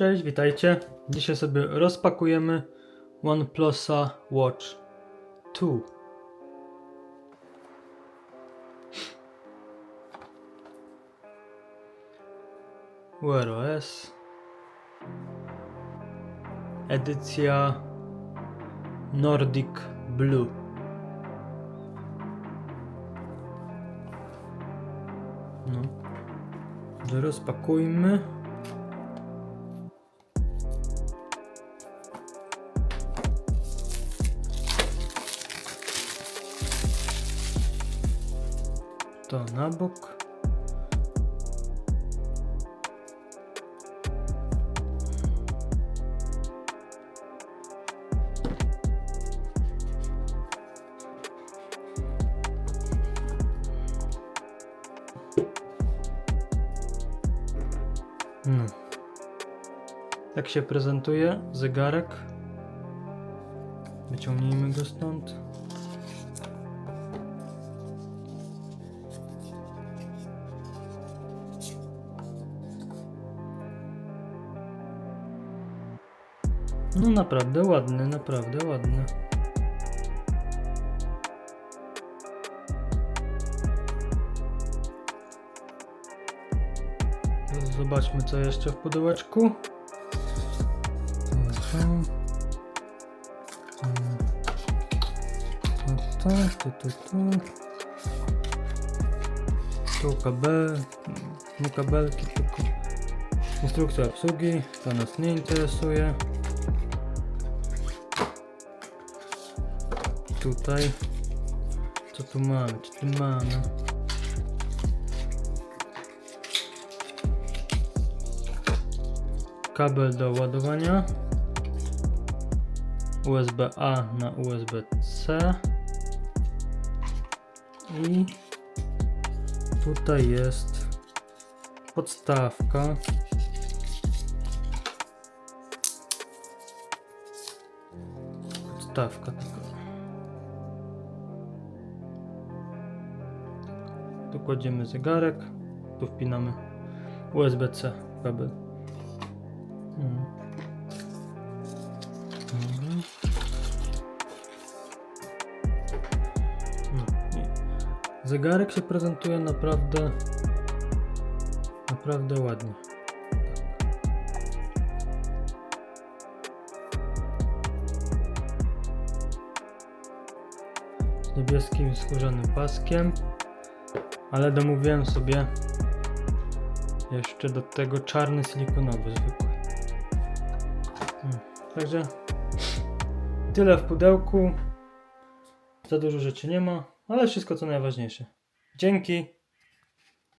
Cześć, witajcie. Dzisiaj sobie rozpakujemy OnePlusa Watch 2. Wear OS. Edycja Nordic Blue. No. Rozpakujmy. To na bok. No. Tak się prezentuje zegarek. Wyciągnijmy go stąd. No naprawdę ładny, naprawdę ładny. Zobaczmy co jeszcze w pudełeczku. To, to. Tu kabel, nie kabelki, instrukcja obsługi, to nas nie interesuje. Tutaj, co tu mamy, co tu mamy? kabel do ładowania. USB-A na USB-C i tutaj jest podstawka. Podstawka taka tu kładziemy zegarek tu wpinamy USB-C kabel. Dobra. No zegarek się prezentuje naprawdę naprawdę ładnie. Z niebieskim skórzanym paskiem, ale domówiłem sobie jeszcze do tego czarny silikonowy zwykły. Hmm. Także tyle w pudełku. Za dużo rzeczy nie ma, ale wszystko co najważniejsze. Dzięki.